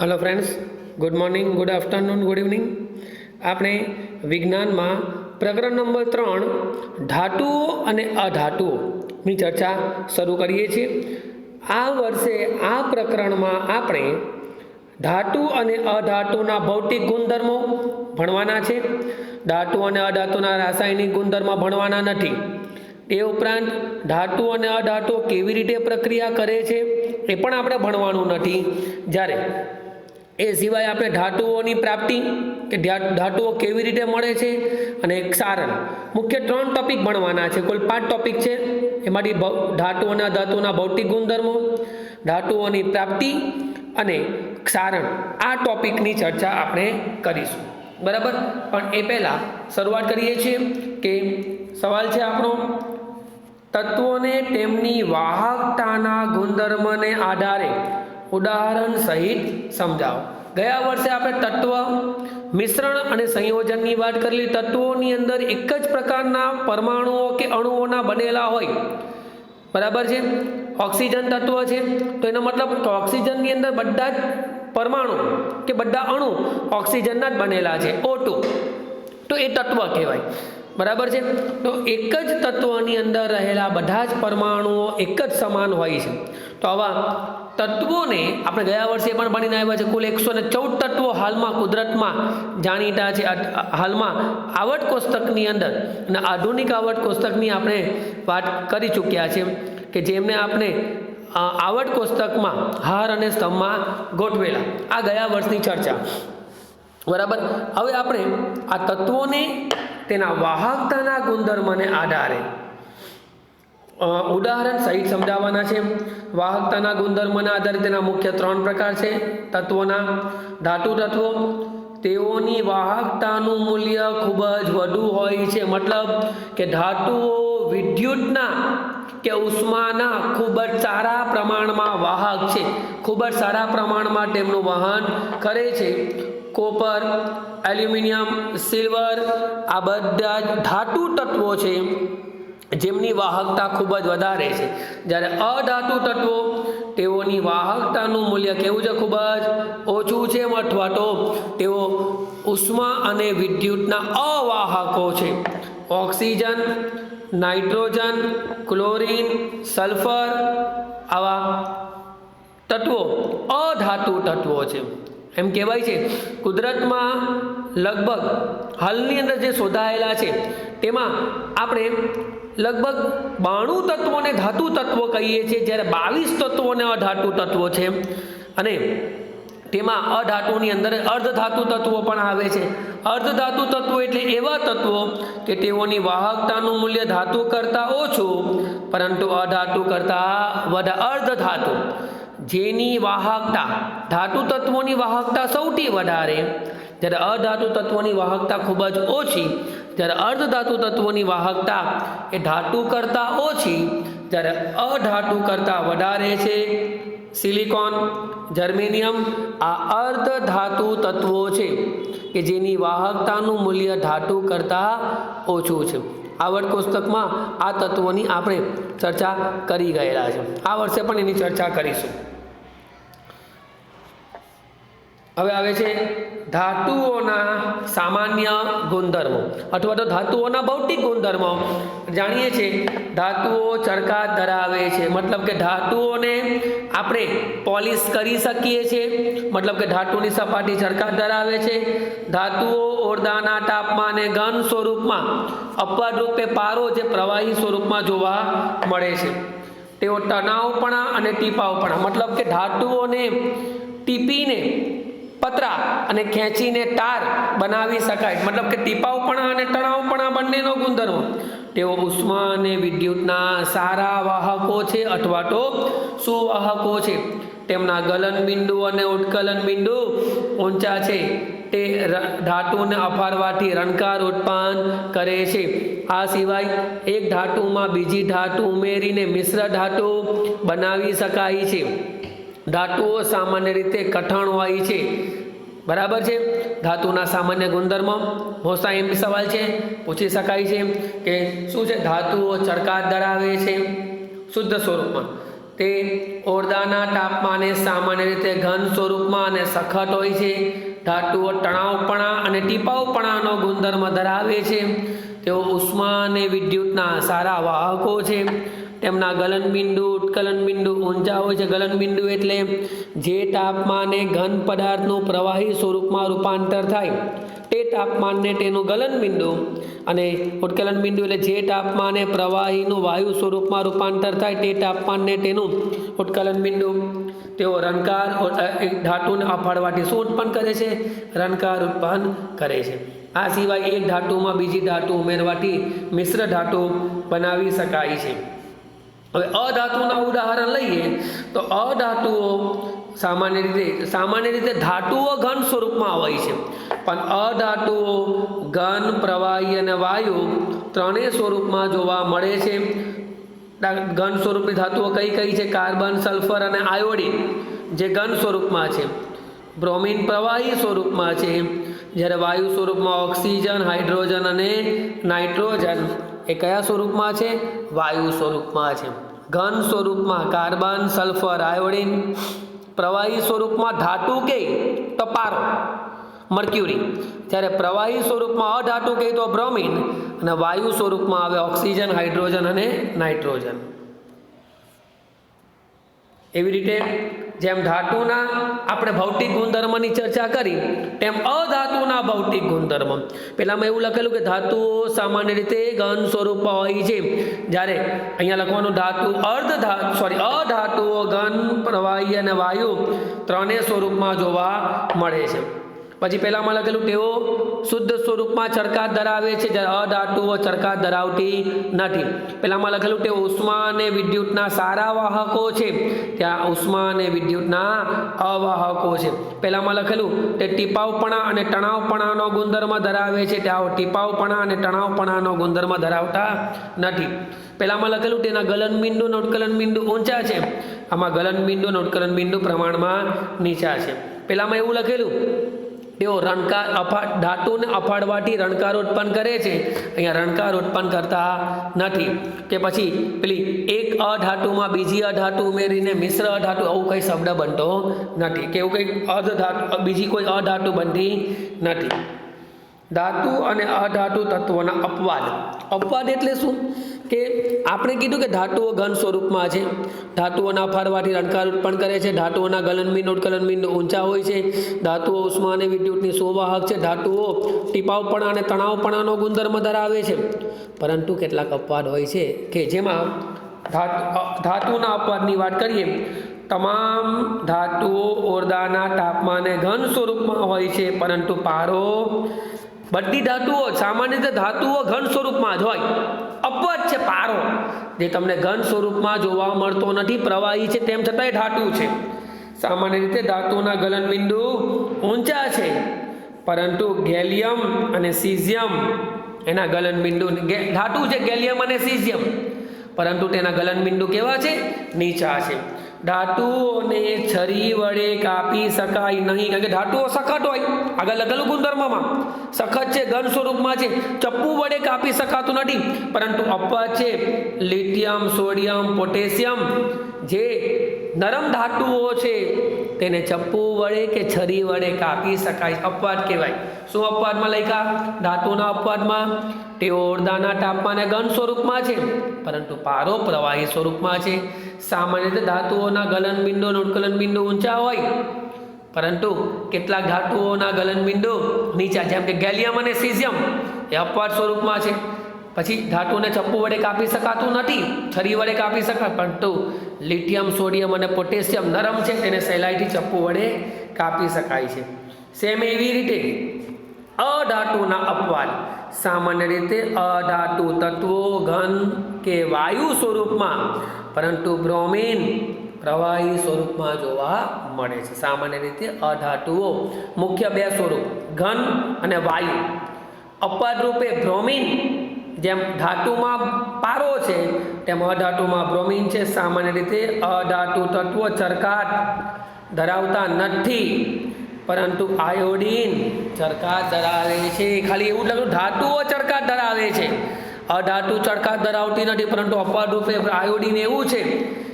Hello friends good morning good afternoon good evening આપણે વિજ્ઞાનમાં પ્રકરણ નંબર ત્રણ, ધાતુઓ અને અધાતુઓની ચર્ચા શરૂ કરીએ છીએ. આ વર્ષે આ પ્રકરણમાં આપણે ધાતુ અને અધાતુના ભૌતિક ગુણધર્મો ભણવાના છે. ધાતુ અને અધાતુના રાસાયણિક ગુણધર્મો ભણવાના નથી. એ ઉપરાંત ધાતુ અને અધાતુઓ કેવી રીતે પ્રક્રિયા કરે છે, એ પણ આપણે ભણવાનું નથી. જ્યારે એ સિવાય આપણે ધાતુઓની પ્રાપ્તિ, કે ધાતુઓ કેવી રીતે મળે છે અને ક્ષારણ મુખ્ય ત્રણ ટોપિક ભણવાના છે. કુલ પાંચ ટોપિક છે. એમાંથી ધાતુઓના, ધાતુના ભૌતિક ગુણધર્મો, ધાતુઓની પ્રાપ્તિ અને ક્ષારણ આ ટોપિકની ચર્ચા આપણે કરીશું. બરાબર? પણ એ પહેલાં શરૂઆત કરીએ છીએ કે સવાલ છે આપણો. તત્વોને તેમની વાહકતાના ગુણધર્મને આધારે ઉદાહરણ સહિત સમજાવો. ગયા વર્ષે આપણે તત્વ, મિશ્રણ અને સંયોજનની વાત કરેલી. તત્વોની અંદર એક જ પ્રકારના પરમાણુઓ કે અણુઓના બનેલા હોય. બરાબર છે? ઓક્સિજન તત્વ છે. તો એનો મતલબ ઓક્સિજનની અંદર બધા જ પરમાણુ કે બધા અણુ ઓક્સિજનના જ બનેલા છે. O2 તો એ તત્વ કહેવાય. બરાબર છે? તો એક જ તત્વની અંદર રહેલા બધા જ પરમાણુઓ એક જ સમાન હોય છે. તો આવા તત્વોને આપણે ગયા વર્ષે પણ ભણીને આવ્યા છે, કુલ એકસો ને ચૌદ તત્વો હાલમાં કુદરતમાં જાણીતા છે. હાલમાં આવટ કોષ્ટકની અંદર અને આધુનિક આવટ કોષ્ટકની આપણે વાત કરી ચૂક્યા છે કે જેમને આપણે આવટ કોષ્ટકમાં હાર અને સ્તંભમાં ગોઠવેલા. આ ગયા વર્ષની ચર્ચા. બરાબર? હવે આપણે આ તત્વોને તેના વાહકતાના ગુણધર્મને આધારે ઉદાહરણ સહિત સમજાવવાના છે. વાહકતાના ગુણધર્મના આધારે તેના મુખ્ય ત્રણ પ્રકાર છે. તત્વોના ધાતુ તત્વો. તેઓની વાહકતાનું મૂલ્ય ખૂબ જ વધુ હોય છે. મતલબ કે ધાતુઓ વિદ્યુતના કે ઉષ્માના ખૂબ જ સારા પ્રમાણમાં વાહક છે. ખૂબ જ સારા પ્રમાણમાં તેમનું વહન કરે છે. કોપર, એલ્યુમિનિયમ, સિલ્વર આ બધા જ ધાતુ તત્વો છે. જેમની વાહકતા ખૂબ જ વધારે છે. જ્યારે અધાતુ તત્વો તેઓની વાહકતાનું મૂલ્ય કેવું છે? ખૂબ જ ઓછું છે અથવા તો તેઓ ઉષ્મા અને વિદ્યુતના અવાહકો છે. ઓક્સિજન, નાઇટ્રોજન, ક્લોરીન, સલ્ફર આવા તત્વો અધાતુ તત્વો છે. એમ કહેવાય છે. કુદરતમાં લગભગ હાલની અંદર જે શોધાયેલા છે તેમાં આપણે લગભગ બાણું તત્વોને ધાતુ તત્વો કહીએ છીએ, જ્યારે બાવીસ તત્વોને અધાતુ તત્વો છે. અને તેમાં અધાતુની અંદર અર્ધધાતુ તત્વો પણ આવે છે. અર્ધધાતુ તત્વો એટલે એવા તત્વો કે તેઓની વાહકતાનું મૂલ્ય ધાતુ કરતાં ઓછું, પરંતુ અધાતુ કરતાં વધારે અર્ધધાતુ. જેની વાહકતા, ધાતુ તત્વોની વાહકતા સૌથી વધારે, જ્યારે અધાતુ તત્વોની વાહકતા ખૂબ જ ઓછી જ્યારે અર્ધધાતુ તત્વોની વાહકતા એ ધાતુ કરતાં ઓછી, જ્યારે અધાતુ કરતાં વધારે છે. સિલિકોન, જર્મેનિયમ આ અર્ધધાતુ તત્વો છે કે જેની વાહકતાનું મૂલ્ય ધાતુ કરતાં ઓછું છે. આવર્ત કોષ્ટકમાં આ તત્વોની આપણે ચર્ચા કરી ગયેલા છે. આ વર્ષે પણ એની ચર્ચા કરીશું. હવે આવે છે ધાતુઓના સામાન્ય ગુણધર્મો અથવા તો ધાતુઓના ભૌતિક ગુણધર્મો. જાણીએ છીએ ધાતુઓ ચરકાટ ધરાવે છે. મતલબ કે ધાતુઓને આપણે પોલિશ કરી શકીએ છીએ મતલબ કે ધાતુની સપાટી ચરકાટ ધરાવે છે. ધાતુઓ ઓરડાના તાપમાને ઘન સ્વરૂપમાં અપવાદ રૂપે પારો જે પ્રવાહી સ્વરૂપમાં જોવા મળે છે. તેઓ તણાવપણા અને ટીપાવપણા. મતલબ કે ધાતુઓને ટીપીને પતરા અને ખેંચીને તાર બનાવી શકાય. મતલબ કે ટીપાવપણા અને તણાવપણા બંનેનો ગુણધર્મ. તેઓ ઉષ્મા અને વિદ્યુતના સારા વાહકો છે અથવા તો સુવાહકો છે. તેમના ગલન બિંદુ અને ઉત્કલન બિંદુ ઊંચા છે. તે ધાતુને અફારવાથી રણકાર ઉત્પન્ન કરે છે. આ સિવાય એક ધાતુમાં બીજી ધાતુ ઉમેરીને મિશ્ર ધાતુ બનાવી શકાય છે. ધાતુઓ સામાન્ય રીતે કઠણ હોય છે. બરાબર છે? ધાતુના સામાન્ય ગુણધર્મો? મોસ્ટા એમ સવાલ છે, પૂછી શકાય છે કે શું છે? ધાતુઓ ચળકાટ ધરાવે છે? શુદ્ધ સ્વરૂપમાં. તે ઓરડાના તાપમાને સામાન્ય રીતે ઘન સ્વરૂપમાં અને સખત હોય છે. ધાતુઓ તણાવપણા અને ટીપાવપણાનો ગુણધર્મ ધરાવે છે. તેઓ ઉષ્મા અને વિદ્યુતના સારા વાહકો છે. તેમના ગલનબિંદુ, ઉત્કલનબિંદુ ઊંચા હોય છે. ગલનબિંદુ એટલે જે તાપમાને ઘન પદાર્થનું પ્રવાહી સ્વરૂપમાં રૂપાંતર થાય, તે તાપમાનને તેનું ગલનબિંદુ અને ઉત્કલન બિંદુ એટલે જે તાપમાને પ્રવાહીનું વાયુ સ્વરૂપમાં રૂપાંતર થાય, તે તાપમાનને તેનું ઉત્કલન બિંદુ તેઓ રણકાર ધાતુને અફાડવાથી શું ઉત્પન્ન કરે છે, રણકાર ઉત્પન્ન કરે છે. આ સિવાય એક ધાતુમાં બીજી ધાતુ ઉમેરવાથી મિશ્ર ધાતુ બનાવી શકાય છે. હવે અધાતુના ઉદાહરણ લઈએ તો અધાતુઓ સામાન્ય રીતે સામાન્ય રીતે ધાતુઓ ઘન સ્વરૂપમાં હોય છે. પણ અધાતુઓ ઘન, પ્રવાહી અને વાયુ ત્રણેય સ્વરૂપમાં જોવા મળે છે. ઘન સ્વરૂપની ધાતુઓ કઈ કઈ છે? કાર્બન, સલ્ફર અને આયોડિન જે ઘન સ્વરૂપમાં છે. બ્રોમિન પ્રવાહી સ્વરૂપમાં છે. જ્યારે વાયુ સ્વરૂપમાં ઓક્સિજન, હાઇડ્રોજન અને નાઇટ્રોજન એ કયા સ્વરૂપમાં છે? વાયુ સ્વરૂપમાં છે. ઘન સ્વરૂપમાં કાર્બન, સલ્ફર, આયોડિન. પ્રવાહી સ્વરૂપમાં ધાતુ કે તો પારો મર્ક્યુરી. જ્યારે પ્રવાહી સ્વરૂપમાં અધાતુ કે તો બ્રોમિન. અને વાયુ સ્વરૂપમાં આવે ઓક્સિજન, હાઇડ્રોજન અને નાઇટ્રોજન. એવી રીતે જેમ ધાતુના આપણે ભૌતિક ગુણધર્મની ચર્ચા કરી, તેમ અધાતુના ભૌતિક ગુણધર્મ. પહેલાંમાં એવું લખેલું કે ધાતુઓ સામાન્ય રીતે ઘન સ્વરૂપમાં હોય છે. જ્યારે અહીંયા લખવાનું ધાતુ અર્ધ ધાતુ સોરી અધાતુઓ ઘન, પ્રવાહી અને વાયુ ત્રણેય સ્વરૂપમાં જોવા મળે છે. પછી પહેલામાં લખેલું તેઓ શુદ્ધ સ્વરૂપમાં ચરકાત ધરાવે છે અધાતુઓ ચરકાત ધરાવતી નથી. પહેલામાં લખેલું તેઓ ઉષ્મા અને વિદ્યુતના સારા વાહકો છે, ત્યાં ઉષ્મા અને વિદ્યુતના અવાહકો છે. પહેલામાં લખેલું તે ટીપાવપણા અને તણાવપણાનો ગુણધર્મ ધરાવે છે, ત્યાં ટીપાવપણા અને તણાવપણાનો ગુણધર્મ ધરાવતા નથી. પહેલામાં લખેલું તેના ગલનબિંદુ અને ઉત્કલન બિંદુ ઊંચા છે. આમાં ગલનબિંદુ અને ઉત્કલન બિંદુ પ્રમાણમાં નીચા છે. પહેલામાં એવું લખેલું તેઓ રણકાર અફા ધાતુને અફાડવાથી રણકાર ઉત્પન્ન કરે છે. અહીંયા રણકાર ઉત્પન્ન કરતા નથી. કે પછી પેલી એક અધાતુમાં બીજી અધાતુ ઉમેરીને મિશ્ર અધાતુ, આવું કંઈ શબ્દ બનતો નથી. કે એવું કંઈ અધાતુ બીજી કોઈ અધાતુ બનતી નથી. ધાતુ અને અધાતુ તત્વોના અપવાદ. અપવાદ એટલે શું? કે આપણે કીધું કે ધાતુઓ ઘન સ્વરૂપમાં છે. ધાતુઓના ફરવાથી રણકાર ઉત્પન્ન કરે છે. ધાતુઓના ગલનબિંદ ઉત્કલનબિંદ ઊંચા હોય છે. ધાતુઓ ઉષ્મા અને વિદ્યુતની સુવાહક છે. ધાતુઓ ટીપાવપણા અને તણાવપણાનો ગુણધર્મ ધરાવે છે. પરંતુ કેટલાક અપવાદ હોય છે કે જેમાં ધાતુ ધાતુના અપવાદની વાત કરીએ, તમામ ધાતુઓ ઓરડાના તાપમાને ઘન સ્વરૂપમાં હોય છે, પરંતુ પારો બધી ધાતુઓ, સામાન્ય રીતે ધાતુઓ ઘન સ્વરૂપમાં જ હોય. અપવાદ છે પારો. જે તમને ઘન સ્વરૂપમાં જોવા મળતો નથી, પ્રવાહી છે, તેમ છતાંય ધાતુ છે. સામાન્ય રીતે ધાતુના ગલનબિંદુ ઊંચા છે, પરંતુ ગેલિયમ અને સિઝિયમ એના ગલનબિંદુ ધાતુ છે ગેલિયમ અને સિઝિયમ. પરંતુ તેના ગલનબિંદુ કેવા છે? નીચા છે. ધાતુઓને છરી વડે કાપી શકાય નહીં. કારણ કે ધાતુઓ સખત હોય. આગળ લખેલું ગુણધર્મમાં. સખત છે, ઘન સ્વરૂપમાં છે. ચપ્પુ વડે કાપી શકાતું નથી. પરંતુ અપર છે, લિથિયમ, સોડિયમ, પોટેશિયમ, જે નરમ ધાતુઓ છે તેને ચપ્પુ વડે કે છરી વડે કાપી શકાય, અપવાદ કહેવાય. શું અપવાદમાં લખ્યા? ધાતુના અપવાદમાં? તે ઓરડાના તાપમાને ઘન સ્વરૂપમાં છે. પરંતુ પારો પ્રવાહી સ્વરૂપમાં છે. સામાન્ય રીતે ધાતુઓના ગલનબિંદુ અને ઉત્કલનબિંદુ ઊંચા હોય. પરંતુ કેટલાક ધાતુઓના ગલનબિંદુ નીચા, જેમ કે ગેલિયમ અને સિઝિયમ, એ અપવાદ સ્વરૂપમાં છે. પછી ધાતુને ચપ્પુ વડે કાપી શકાતું નથી છરી વડે કાપી શકાય, પરંતુ લિથિયમ, સોડિયમ અને પોટેશિયમ નરમ છે, તેને સહેલાઈથી ચપ્પુ વડે કાપી શકાય છે. સેમ એવી રીતે અધાતુના અપવાદ. સામાન્ય રીતે અધાતુ તત્વો ઘન કે વાયુ સ્વરૂપમાં, પરંતુ બ્રોમિન પ્રવાહી સ્વરૂપમાં જોવા મળે છે. સામાન્ય રીતે અધાતુઓ મુખ્ય બે સ્વરૂપ, ઘન અને વાયુ. અપવાદ રૂપે બ્રોમિન જેમ ધાતુમાં પારો છે, તેમ અધાતુમાં બ્રોમિન છે. સામાન્ય રીતે અધાતુ તત્વો ચરકાટ ધરાવતા નથી, પરંતુ આયોડીન ચરકાટ ધરાવે છે. ખાલી એવું લખ્યું ધાતુઓ ચરકાટ ધરાવે છે. અધાતુ ચરકાટ ધરાવતી નથી, પરંતુ અપવાદરૂપે આયોડીન એવું છે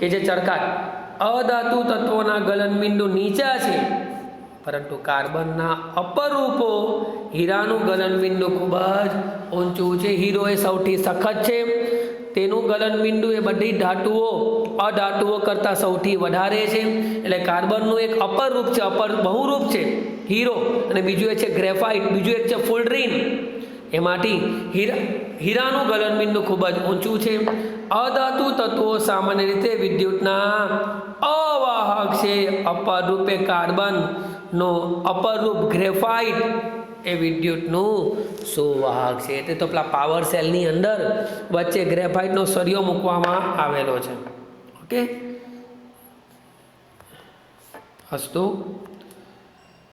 કે જે ચરકાટ અધાતુ તત્વોના ગલનબિંદુ નીચા છે, પરંતુ કાર્બનના અપરૂપો હીરાનું ગલનબિંદુ ખૂબ જ ઊંચું છે. હીરો એ સૌથી સખત છે. તેનું ગલનબિંદુ એ બધી ધાતુઓ, અધાતુઓ કરતાં સૌથી વધારે છે. એટલે કાર્બનનું એક અપર રૂપ છે, અપર બહુરૂપ છે હીરો. અને બીજું એ છે ગ્રેફાઇટ, બીજું એક છે ફુલડ્રીન એમાંથી હીરા, હીરાનું ગલનબિંદુ ખૂબ જ ઊંચું છે. અધાતુ તત્વો સામાન્ય રીતે વિદ્યુતના અવાહક છે. અપર રૂપે કાર્બનનો અપર રૂપ ગ્રેફાઇટ. એ વિદ્યુતનું સુવાહક છે. એટલે તો પેલા પાવર સેલની અંદર વચ્ચે ગ્રેફાઇટનો સળિયો મૂકવામાં આવેલો છે. ઓકે હસ્તુ